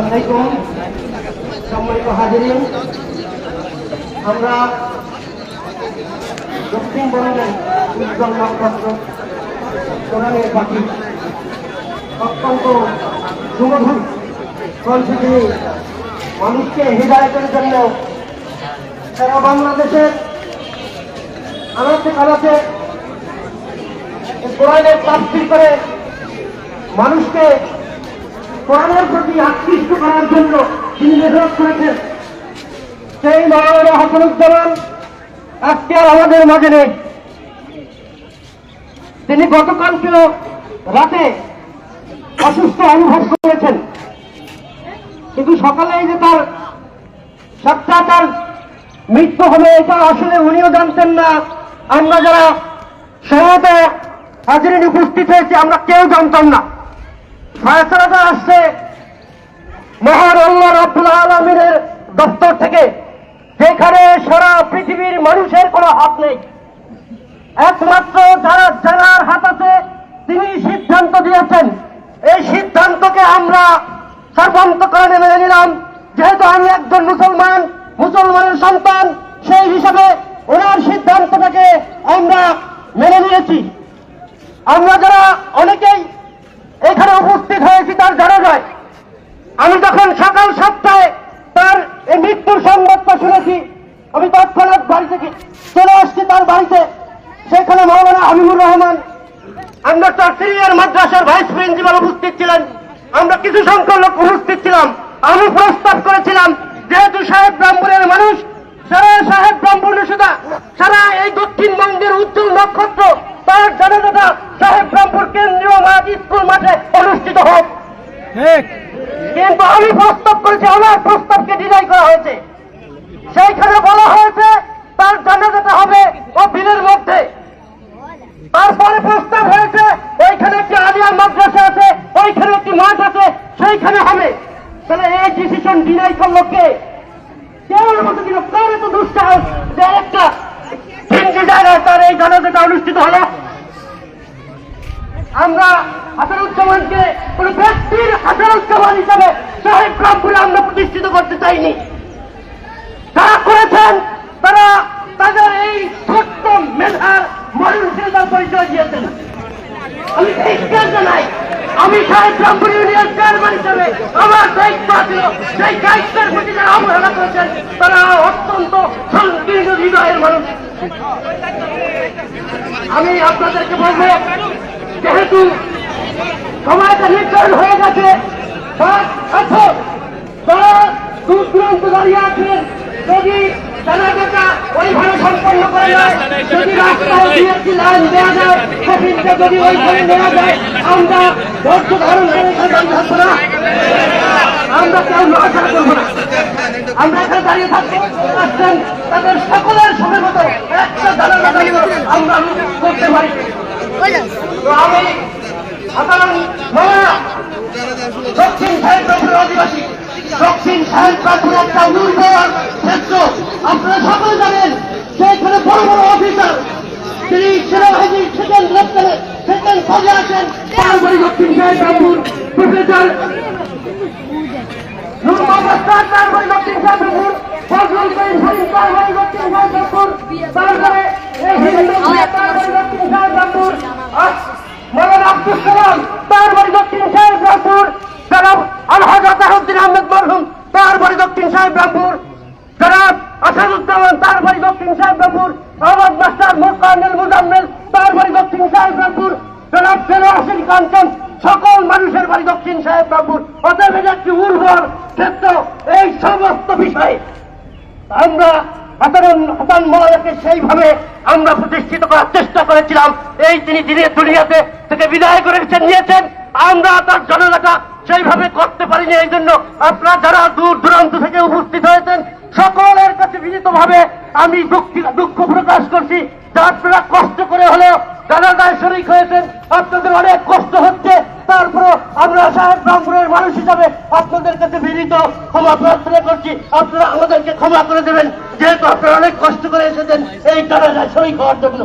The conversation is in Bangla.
আলাইকুম সম্মানিত আমরা দক্ষিণবঙ্গের উজ্জ্বল নক্ষত্র কোরআনের পাখি, অত্যন্ত সুমধুর কণ্ঠে মানুষকে হৃদায়তের জন্য সারা বাংলাদেশের আনাচে কানাচে কোরআনের তাফসির করে মানুষকে কোরআনের প্রতি আকৃষ্ট করার জন্য তিনি মেহনত করেছেন। সেই মাওলানা হাসানুজ্জামান আজকে আর আমাদের মাঝে নেই। তিনি গতকালকে রাতে অসুস্থ অনুভব করেছেন। কিন্তু সকালে যে তার সপ্তাহ তার মৃত্যু হবে, এটা আসলে উনিও জানতেন না। আমরা যারা সমত হাজিরিন উপস্থিত হয়েছে, আমরা কেউ জানতাম না। ফয়সলাটা আসছে মহান আল্লাহ রব্বুল আলমিনের দপ্তর থেকে। যেখানে সারা পৃথিবীর মানুষের কোনো হাত নেই। একমাত্র যারা জানার হাত আছে, তিনি সিদ্ধান্ত দিয়েছেন। এই সিদ্ধান্তকে আমরা সর্বান্তকরণে মেনে নিলাম। যেহেতু আমি একজন মুসলমান, মুসলমানের সন্তান, সেই হিসাবে ওনার সিদ্ধান্তটাকে আমরা মেনে নিয়েছি। আমরা যারা অনেকেই এখানে উপস্থিত হয়েছি তার জানা যায় আমি যখন সকাল সাতটায় তার এই মৃত্যুর সংবাদটা শুনেছি, আমি তৎক্ষণাৎ বাড়ি থেকে চলে আসছি তার বাড়িতে। সেখানে মৌলানা হাবিবুর রহমান, আমরা তার সিনিয়র মাদ্রাসার ভাইস প্রিন্সিপাল উপস্থিত ছিলেন। আমরা কিছু সংখ্যক লোক উপস্থিত ছিলাম। আমি প্রস্তাব করেছিলাম, যেহেতু সাহেব ব্রাহ্মণের মানুষ, সারা সাহেব ব্রাহ্মণের সুদা সারা এই দক্ষিণবঙ্গের উজ্জ্বল নক্ষত্র তার জানাজাটা সাহেব ব্রাহ্মণ কেন্দ্রীয় মাঠ স্কুল মাঠে অনুষ্ঠিত হোক। কিন্তু আমি প্রস্তাব করেছি আমার প্রস্তাবকে ডিনাই করা হয়েছে। সেইখানে বলা হয়েছে তার জানাজাটা হবে ও বিলের মধ্যে। তারপরে প্রস্তাব হয়েছে ওইখানে একটি আলিয়া মাদ্রাসা আছে ওইখানে একটি মাঠ আছে সেইখানে হবে। তাহলে এই ডিসিশন ডিনাই করল কে? কেউ মতো দিল কার এত দুঃসাহস যে একটা তার এই জানাজাটা অনুষ্ঠিত হলো। আমরা হাসানুজ্জামানকে কোন ব্যক্তির হাসানুজ্জামান হিসাবে সাহেব রামপুরে আমরা প্রতিষ্ঠিত করতে চাইনি। তারা করেছেন, তারা তাদের এই ছোট্ট মেধার মরণশীলতার পরিচয় দিয়েছেন। আমি ধিক্কার জানাই আমি সাহেব রামপুর ইউনিয়ন চেয়ারম্যান হিসেবে আমার দায়িত্ব ছিল সেই দায়িত্বের প্রতি যারা অবহেলা করেছেন, তারা অত্যন্ত সংকীর্ণ হৃদয়ের মানুষ। আমি আপনাদেরকে বলব যেহেতু সময়টা নির্ধারণ হয়ে গেছে দূর দূরান্ত দাঁড়িয়ে আছেন যদি আমরা এখানে দাঁড়িয়ে থাকব। আসছেন তাদের সকলের সময় মতো একটা জানাজা আমরা করতে পারি তো আমি সাধারণ দক্ষিণ সাহেবপুরের অধিবাসী দক্ষিণ সাহেবপুর একটা উর্বর ক্ষেত্র। সেনাবাহিনীর সাহেবপুর সাহেবপুর হারিম তারপরে দক্ষিণ সাহেবপুর তারপরে এই হিন্দু তারপরে দক্ষিণ সাহেবপুর মৌলানা আব্দুল সালাম তার বাড়ি দক্ষিণ সাহেব রামপুর জনাব আলহাজ আতাহউদ্দিন আহমেদ মরহুম তার বাড়ি দক্ষিণ সাহেব রামপুর জনাব আসাদুজ্জামান তার বাড়ি দক্ষিণ সাহেব আহমদ মাস্টার মোকান্নেল মুজাম্মেল, তার বাড়ি দক্ষিণ সাহেব জনাব ফেরো হাসিন কাঞ্চন, সকল মানুষের বাড়ি দক্ষিণ সাহেব অতএব একটি উর্বর ক্ষেত্র, এই সমস্ত বিষয়ে। আমরা হাসান হাসান মৌলানাকে সেইভাবে আমরা প্রতিষ্ঠিত করার চেষ্টা করেছিলাম। এই তিনি দিনের দুনিয়াতে থেকে বিদায় করে নিয়েছেন। আমরা তার জনতাটা সেইভাবে করতে পারিনি। এই জন্য আপনারা যারা দূর দূরান্ত থেকে উপস্থিত হয়েছেন, সকলের কাছে বিনীতভাবে আমি দুঃখ প্রকাশ করছি। যারা আপনারা কষ্ট করে হলেও জানাজায় শরিক হয়েছেন, আপনাদের অনেক কষ্ট হচ্ছে। তারপরও আমরা সাহেব ব্রাহ্মণের মানুষ হিসাবে আপনাদের কাছে বিনীত ক্ষমা প্রার্থনা করছি। আপনারা আমাদেরকে ক্ষমা করে দেবেন। যেহেতু আপনারা অনেক কষ্ট করে এসেছেন, এই জানাজায় শরিক হওয়ার জন্য।